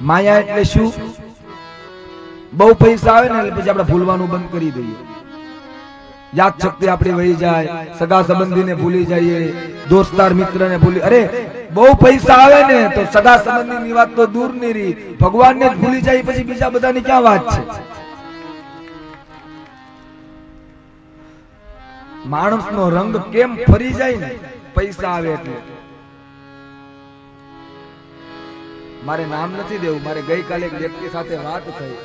માયા એટલે શું? બહુ પૈસા આવે ને એટલે પછી આપણે ભૂલવાનું બંધ કરી દઈએ. યાદ શક્તિ આપણી વહી જાય, સગા સંબંધીને ભૂલી જઈએ, દોસ્તાર મિત્રને ભૂલી અરે, બહુ પૈસા આવે ને તો સગા સંબંધીની વાત તો દૂરની રહી. ભગવાનને જ ભૂલી જાય, પછી બીજા બધાની ક્યાં વાત છે? માણસનો રંગ કેમ ફરી જાય ને? પૈસા આવે એટલે. મારે નામ નથી દેવું, મારે ગઈકાલે એક વ્યક્તિ સાથે વાત થઈ.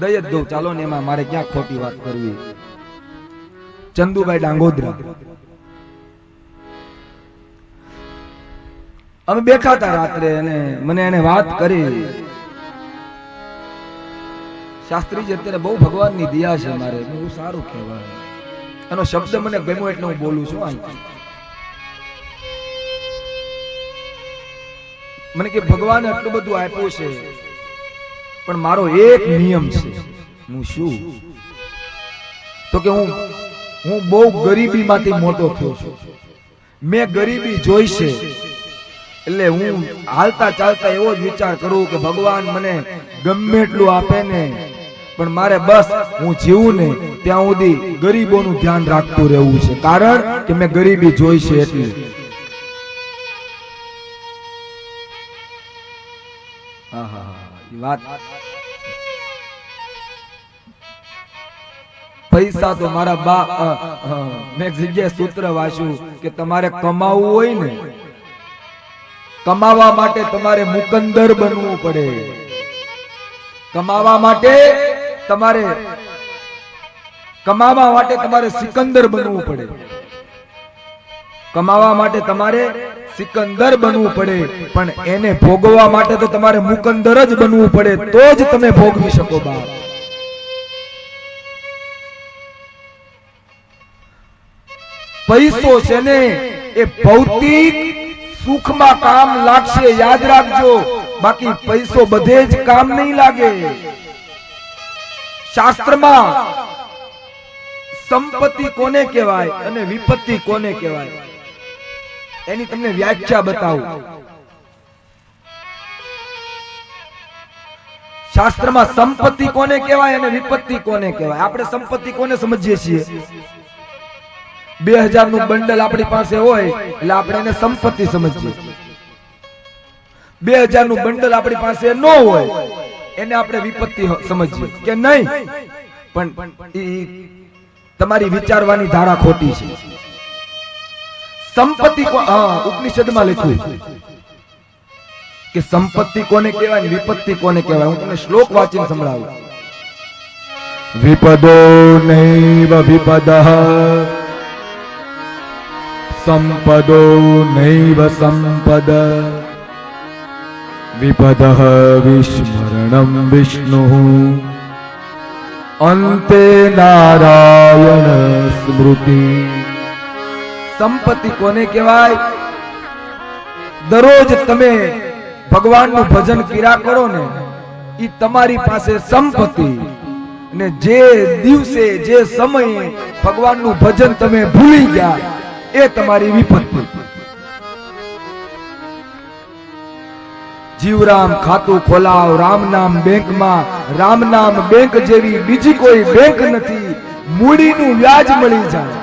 દઈ જ દઉં, ચાલો ને એમાં મારે ક્યાં ખોટી વાત કરવી? ચંદુભાઈ ડાંગોદરા. અમે બેઠા હતા રાત્રે અને મને એને વાત કરી. શાસ્ત્રીજી, અત્યારે બહુ ભગવાનની દિયા છે મારે, બહુ સારું કહેવાય. એનો શબ્દ મને ગમ્યો એટલે હું બોલું છું અહીંથી મને કે ભગવાન આટલું બધું આપ્યું છે, પણ મારો એક નિયમ છે. હું શું? તો કે હું હું બહુ ગરીબીમાંથી મોટો થયો છું. મેં ગરીબી જોઈ છે, એટલે હું હાલતા ચાલતા એવો જ વિચાર કરું કે ભગવાન મને ગમે એટલું આપે ને, પણ મારે બસ હું જીવું ને, ત્યાં સુધી ગરીબોનું ધ્યાન રાખતું રહેવું છે. કારણ કે મેં ગરીબી જોઈ છે એટલી. પૈસા તો મારા બા અ, અ, મેં જગ્યાએ સૂત્ર વાંચ્યું કે તમારે કમાવવું હોય ને કમાવા માટે તમારે મુકંદર બનવું પડે. કમાવા માટે તમારે કમાવા માટે તમારે સિકંદર બનવું પડે. કમાવા માટે તમારે સિકંદર બનવું પડે, પણ એને ભોગવવા માટે તો તમારે મુકંદર જ બનવું પડે, તો જ તમે ભોગવી શકો બાપ. પૈસો છે ને એ ભૌતિક સુખમાં કામ લાગશે, યાદ રાખજો. બાકી પૈસો બધે જ કામ નહીં લાગે. શાસ્ત્રમાં સંપત્તિ કોને કહેવાય અને વિપત્તિ કોને કહેવાય? એની તમને વ્યાખ્યા બતાવું. શાસ્ત્રમાં સંપત્તિ કોને કહેવાય અને વિપત્તિ કોને કહેવાય? આપણે સંપત્તિ કોને સમજીએ છીએ? બે હજારનું બંડલ આપણી પાસે હોય, એટલે આપણે એને સંપત્તિ સમજીએ બે હજારનું બંડલ આપણી પાસે ન હોય, એને આપણે વિપત્તિ સમજીએ કે નહીં? પણ તમારી વિચારવાની ધારા ખોટી છે. સંપત્તિ ઉપનિષદમાં લખ્યું કે સંપત્તિ કોને કહેવાય ને વિપત્તિ કોને કહેવાય? હું તમને શ્લોક વાંચીને સંભળાવું. વિપદો નૈવ વિપદ સંપદો નૈવ સંપદ વિપદ વિસ્મરણમ વિષ્ણુ. અંતે નારાયણ સ્મૃતિ. સંપત્તિ કોને કહેવાય? દરરોજ તમે ભગવાનનું ભજન કર્યા કરો ને એ તમારી પાસે સંપત્તિ. ને જે દિવસે, જે સમયે ભગવાનનું ભજન તમે ભૂલી ગયા, એ તમારી વિપત્તિ. જીવરામ ખાતું ખોલાવ રામ નામ બેંકમાં રામ નામ બેંક જેવી બીજી કોઈ બેંક નથી. મૂડીનું વ્યાજ મળી જાય.